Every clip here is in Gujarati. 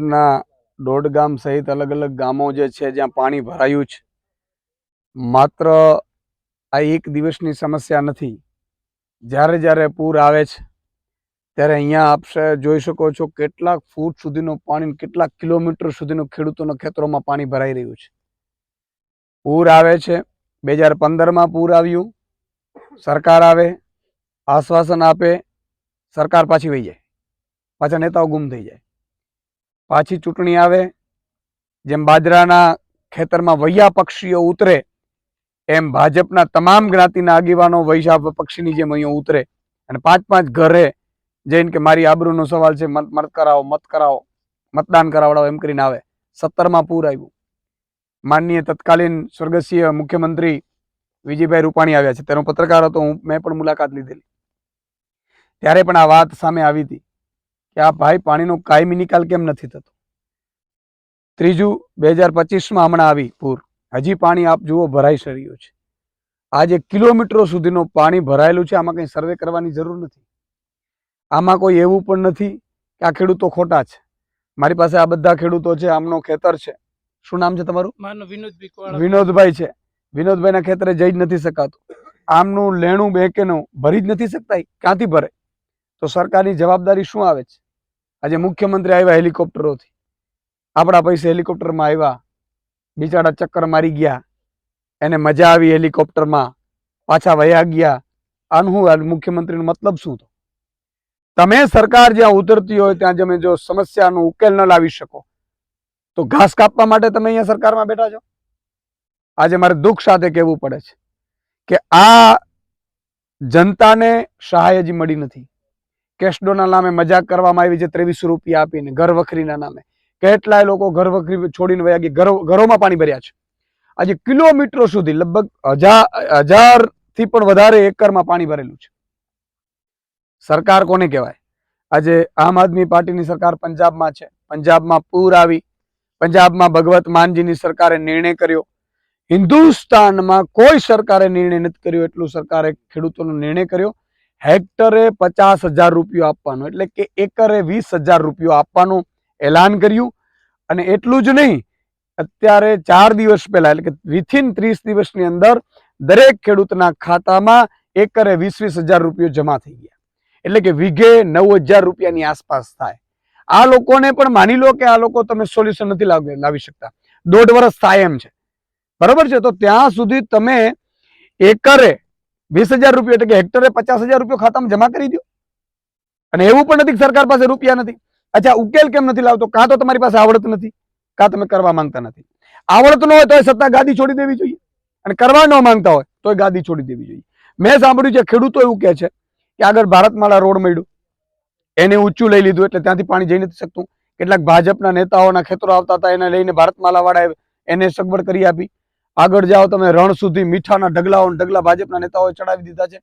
ના દોડ ગામ સહિત અલગ અલગ ગામો જે છે, જ્યાં પાણી ભરાયું છે. માત્ર આ એક દિવસની સમસ્યા નથી. જ્યારે જ્યારે પૂર આવે છે, ત્યારે અહીંયા આપ જોઈ શકો છો કેટલાક ફૂટ સુધીનું પાણી કેટલાક કિલોમીટર સુધીનું ખેડૂતોના ખેતરોમાં પાણી ભરાઈ રહ્યું છે. પૂર આવે છે, બે હજાર પંદરમાં પૂર આવ્યું. સરકાર આવે, આશ્વાસન આપે, સરકાર પાછી વહી જાય. પાછા નેતાઓ ગુમ થઈ જાય. પાછી ચૂંટણી આવે, જેમ બાજરાના ખેતરમાં વૈયા પક્ષીઓ ઉતરે, એમ ભાજપના તમામ જ્ઞાતિના આગેવાનો વૈશા પક્ષીની જેમ અહીંયા ઉતરે. અને પાંચ પાંચ ઘરે જઈને કે મારી આબરૂનો સવાલ છે, મત મત કરાવો મત કરાવો, મતદાન કરાવડાવો એમ કરીને આવે. સત્તરમાં પૂર આવ્યું. માનનીય તત્કાલીન સ્વર્ગસ્ય મુખ્યમંત્રી વિજયભાઈ રૂપાણી આવ્યા છે. તેનો પત્રકાર હતો, હું, મેં પણ મુલાકાત લીધેલી. ત્યારે પણ આ વાત સામે આવી હતી. કે આ ભાઈ પાણીનો કાયમી નિકાલ કેમ નથી થતો? ત્રીજું બે હજાર પચીસમાં હમણાં આવી પૂર. હજી પાણી આપ જુઓ ભરાઈ રહ્યું છે. આજે કિલોમીટરો સુધીનો પાણી ભરાયેલું છે આમાં કંઈ સર્વે કરવાની જરૂર નથી. આમાં કોઈ એવું પણ નથી કે આ ખેડૂતો ખોટા છે. મારી પાસે આ બધા ખેડૂતો છે આમનો ખેતર છે. શું નામ છે તમારું? વિનોદભાઈ છે. વિનોદભાઈના ખેતરે જઈ જ નથી શકાતું. આમનું લેણું બેંકેનું ભરી જ નથી શકતા ક્યાંથી ભરે? તો સરકારની જવાબદારી શું આવે છે? આજે મુખ્યમંત્રી આવ્યા હેલિકોપ્ટરોથી. આપણા પૈસે હેલિકોપ્ટરમાં આવ્યા. બિચારા ચક્કર મારી ગયા. એને મજા આવી હેલિકોપ્ટરમાં. પાછા વયા ગયા. આનું હું મુખ્યમંત્રીનો મતલબ શું તો? તમે સરકાર જ્યાં ઉતરતી હોય ત્યાં તમે જો સમસ્યાનો ઉકેલ ન લાવી શકો, તો ઘાસ કાપવા માટે તમે અહીંયા સરકારમાં બેઠા છો? આજે મારે દુઃખ સાથે કહેવું પડે છે કે આ જનતાને સહાય હજી મળી નથી. કેસ્ટોના નામે મજાક કરવામાં આવી છે ત્રેવીસો રૂપિયા આપીને, ઘર વખરીના નામે. કેટલાય લોકો ઘર વખરી છોડીને વયા ગયા, ઘરો ઘરોમાં પાણી ભર્યા છે. આજે કિલોમીટરો સુધી લગભગ હજાર હજારથી પણ વધારે એકરમાં પાણી ભરેલું છે. સરકાર કોને કહેવાય? આજે આમ આદમી પાર્ટીની સરકાર પંજાબમાં છે. પંજાબમાં પૂર આવી. પંજાબમાં ભગવત માનજીની સરકારે નિર્ણય કર્યો. હિન્દુસ્તાનમાં કોઈ સરકારે નિર્ણય નથી કર્યો, એટલું સરકારે ખેડૂતોનો નિર્ણય કર્યો. હેક્ટરે પચાસ હજાર રૂપિયો આપવાનો, એટલે કે એકરે વીસ હજાર રૂપિયો આપવાનું એલાન કર્યું. અને એટલું જ નહીં, અત્યારે ચાર દિવસ પહેલા, એટલે કે વિથિન ત્રીસ દિવસની અંદર, દરેક ખેડૂતના ખાતામાં એકરે વીસ વીસ હજાર રૂપિયો જમા થઈ ગયા. એટલે કે વીઘે નવ હજાર રૂપિયાની આસપાસ થાય. આ લોકોને પણ માની લો કે આ લોકો તમે સોલ્યુશન નથી લાવી શકતા. દોઢ વર્ષ થાય એમ છે. બરોબર છે? તો ત્યાં સુધી તમે એકરે વીસ હજાર રૂપિયા એટલે કે હેક્ટરે પચાસ હજાર રૂપિયો ખાતામાં જમા કરી દો. અને એવું પણ નથી સરકાર પાસે રૂપિયા નથી. અચ્છા, ઉકેલ કેમ નથી લાવતો? કાં તો તમારી પાસે આવડત નથી, કાં તમે કરવા માંગતા નથી. આવડત ન હોય તો સત્તા ગાદી છોડી દેવી જોઈએ. અને કરવા ન માંગતા હોય તો ગાદી છોડી દેવી જોઈએ. મેં સાંભળ્યું છે, ખેડૂતો એવું કહે છે કે આગળ ભારતમાળા રોડ મળ્યું. એને ઊંચું લઈ લીધું એટલે ત્યાંથી પાણી જઈ નથી શકતું. કેટલાક ભાજપના નેતાઓના ખેતરો આવતા હતા, એને લઈને ભારતમાલા વાળાએ એને સગવડ કરી આપી. આગળ જાઓ, તમે રણ સુધી મીઠાના ઢગલાઓ ઢગલા ભાજપના નેતાઓએ ચડાવી દીધા છે.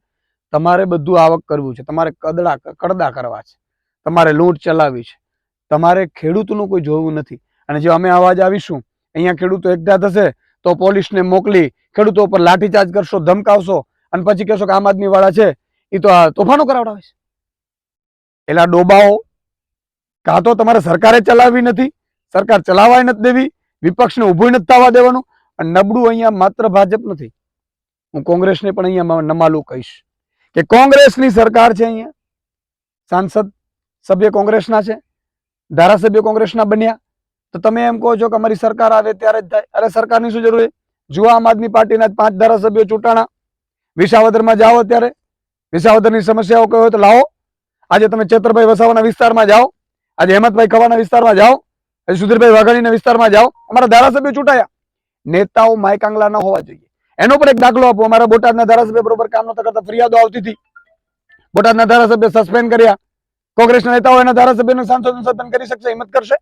તમારે બધું આવક કરવું છે. તમારે કદડા કડદા કરવા છે. તમારે લૂંટ ચલાવવી છે. તમારે ખેડૂતનું કોઈ જોવું નથી. અને જો અમે અવાજ આવીશું, અહીંયા ખેડૂતો એકઠા થશે, તો પોલીસને મોકલી, ખેડૂતો ઉપર લાઠીચાર્જ કરશો, ધમકાવશો, અને પછી કહેશો કે આમ આદમી વાળા છે. એ તો આ તોફાનો કરાવડાવે છે. એલા ડોબાઓ, કાં તો તમારે સરકારે ચલાવવી નથી. સરકાર ચલાવાય નથી દેવી. વિપક્ષને ઊભું નથી થવા દેવાનું. અને નબળું અહીંયા માત્ર ભાજપ નથી. હું કોંગ્રેસને પણ અહીંયા નમાલું કહીશ. કે કોંગ્રેસની સરકાર છે અહીંયા. સાંસદ સભ્ય કોંગ્રેસના છે. ધારાસભ્ય કોંગ્રેસના બન્યા. તો તમે એમ કહો છો કે અમારી સરકાર આવે ત્યારે જ થાય. અરે સરકારની શું જરૂર છે? જુઓ આમ આદમી પાર્ટીના પાંચ ધારાસભ્યો ચૂંટાણા. વિસાવદરમાં જાઓ અત્યારે. વિસાવદરની સમસ્યાઓ કઈ હોય તો લાવો. આજે તમે ચેતરભાઈ વસાવાના વિસ્તારમાં જાઓ. આજે હેમંતભાઈ ખવાના વિસ્તારમાં જાઓ. આજે સુધીરભાઈ વાઘાણીના વિસ્તારમાં જાઓ. અમારા ધારાસભ્યો ચૂંટાયા. નેતાઓ માયકાંગલા ન હોવા જોઈએ. એનો પર એક દાખલો આપો. અમારા બોટાદના ધારાસભ્ય બરોબર કામ નતા કરતા ફરિયાદો આવતી હતી. બોટાદના ધારાસભ્ય સસ્પેન્ડ કર્યા. કોંગ્રેસના નેતાઓ એના ધારાસભ્યનું સાંસદને સસ્પેન્ડ કરી શકશે, હિંમત કરશે?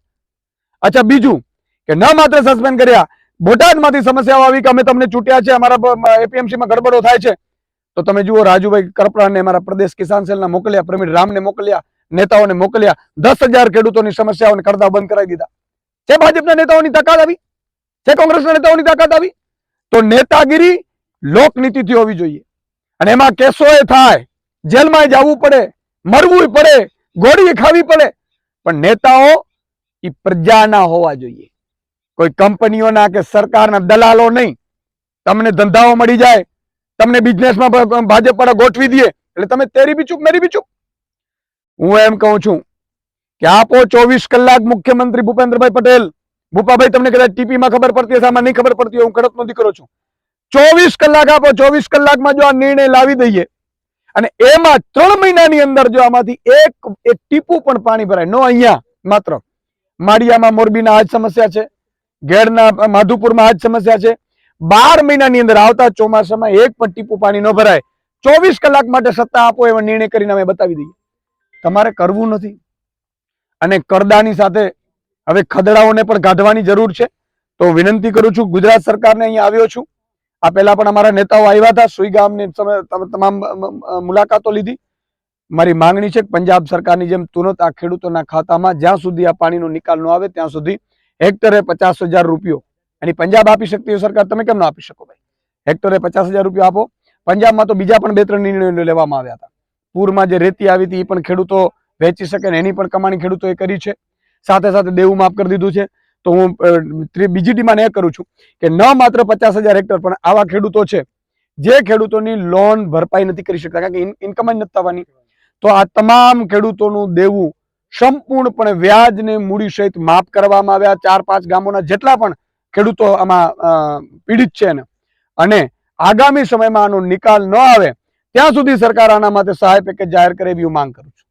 અચ્છા, બીજું કે ન માત્ર સસ્પેન્ડ કર્યા, બોટાદમાંથી સમસ્યાઓ આવી કે અમે તમને ચૂંટ્યા છે, અમારા એપીએમસીમાં ગડબડો થાય છે. તો તમે જુઓ, રાજુભાઈ કરપડાને અમારા પ્રદેશ કિસાન સેલના મોકલ્યા, પ્રવીણ રામને મોકલ્યા, નેતાઓને મોકલ્યા, દસ હજાર ખેડૂતોની સમસ્યાઓને કરતા બંધ કરાવી દીધા. છે ભાજપના નેતાઓની તાકાત આવી? છે કોંગ્રેસના નેતાઓની તાકાત આવી, તો નેતાગીરી લોકનીતિથી હોવી જોઈએ. અને એમાં કેસો એ થાય, જેલમાં જવું પડે, મરવું પડે, ગોળી ખાવી પડે, પણ નેતાઓ એ પ્રજાના હોવા જોઈએ. કોઈ કંપનીઓના કે સરકારના દલાલો નહીં. તમને ધંધાઓ મળી જાય, તમને બિઝનેસમાં ભાજપ પર ગોઠવી દે, એટલે તમે તેરી બી ચૂપ, મેરી બી ચૂપ. હું એમ કહું છું કે આપો ચોવીસ કલાક મુખ્યમંત્રી ભૂપેન્દ્રભાઈ પટેલ ભૂપાભાઈ, તમને કદાચ ટીપીમાં ખબર પડતી હશે, આમાં નહીં ખબર પડતી હું કડકનો દીકરો છું. ચોવીસ કલાક આપો, ચોવીસ કલાકમાં જો આ નિર્ણય લાવી દઈએ, અને એમાં ત્રણ મહિનાની અંદર જો આમાંથી એક એક ટીપું પણ પાણી ભરાય, નો અહીંયા, માત્ર. માળિયામાં મોરબીના આજ સમસ્યા છે ઘેડના માધુપુરમાં આજ સમસ્યા છે. બાર મહિનાની અંદર આવતા ચોમાસામાં એક પણ ટીપું પાણી ન ભરાય. ચોવીસ કલાક માટે સત્તા આપો, એવો નિર્ણય કરીને અમે બતાવી દઈએ. તમારે કરવું નથી. અને કરદાની સાથે હવે ખદડાઓને પણ કાઢવાની જરૂર છે. તો વિનંતી કરું છું, ગુજરાત સરકારને અહીંયા આવ્યો છું. આ પહેલા પણ અમારા નેતાઓ આવ્યા હતા, સુઈ ગામની તમે- તમે, તમામ મુલાકાતો લીધી. મારી માંગણી છે કે પંજાબ સરકારની જેમ તુરંત આ ખેડૂતોના ખાતામાં જ્યાં સુધી આ પાણીનો નિકાલ ન આવે, ત્યાં સુધી હેક્ટરે પચાસ હજાર રૂપિયો અને પંજાબ આપી શકતી હોય સરકાર, તમે કેમ ન આપી શકો ભાઈ? હેક્ટરે પચાસ હજાર રૂપિયો આપો. પંજાબમાં તો બીજા પણ બે ત્રણ નિર્ણયો લેવામાં આવ્યા હતા. પૂરમાં જે રેતી આવી હતી, એ પણ ખેડૂતો વેચી શકે ને એની પણ કમાણી ખેડૂતોએ કરી છે. સાથે સાથે દેવું માફ કરી દીધું છે. તો હું બીજી ડીમાન્ડ એ કરું છું કે ન માત્ર પચાસ હજાર હેક્ટર, પણ આવા ખેડૂતો છે, જે ખેડૂતોની લોન ભરપાઈ નથી કરી શકતા, કારણ કે ઇન્કમ જ નથી થવાની. તો આ તમામ ખેડૂતોનું દેવું સંપૂર્ણપણે વ્યાજને મૂડી સહિત માફ કરવામાં આવ્યા. ચાર, પાંચ ગામોના જેટલા પણ ખેડૂતો આમાં પીડિત છે અને આગામી સમયમાં આનો નિકાલ ન આવે, ત્યાં સુધી સરકાર આના માટે સહાય પેકેજ જાહેર કરે એવી હું માંગ કરું છું.